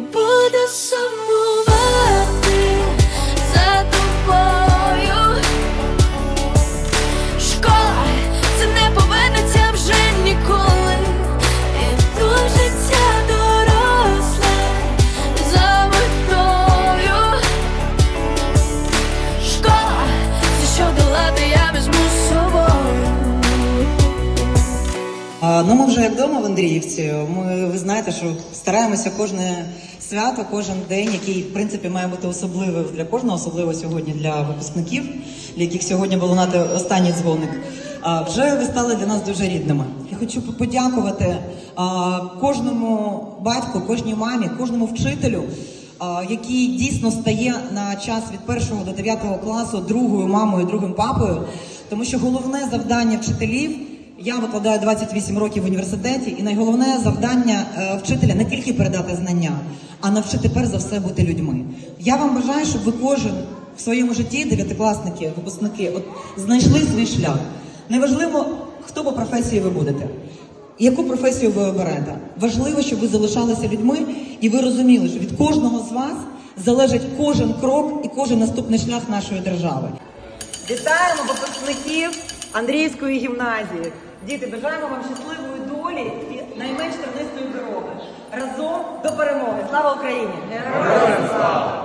your Ну, ми вже як вдома в Андріївці. Ми ви знаєте, що стараємося кожне свято, кожен день, який в принципі має бути особливим для кожного, особливо сьогодні для випускників, для яких сьогодні було лунати останній дзвоник. А, вже ви стали для нас дуже рідними. Я хочу подякувати а, кожному батьку, кожній мамі, кожному вчителю. а, Який дійсно стає на час від першого до дев'ятого класу другою мамою, другим папою, тому що головне завдання вчителів я викладаю 28 років в університеті, і найголовне завдання е, вчителя не тільки передати знання, а навчити перш за все бути людьми. Я вам бажаю, щоб ви кожен в своєму житті, дев'ятикласники, випускники, от знайшли свій шлях. Неважливо, хто по професії ви будете. Яку професію ви оберете? Важливо, щоб ви залишалися людьми і ви розуміли, що від кожного з вас залежить кожен крок і кожен наступний шлях нашої держави. Вітаємо випускників Андріївської гімназії. Діти, бажаємо вам щасливої долі і найменш тернистої дороги. Разом до перемоги. Слава Україні! Героям слава!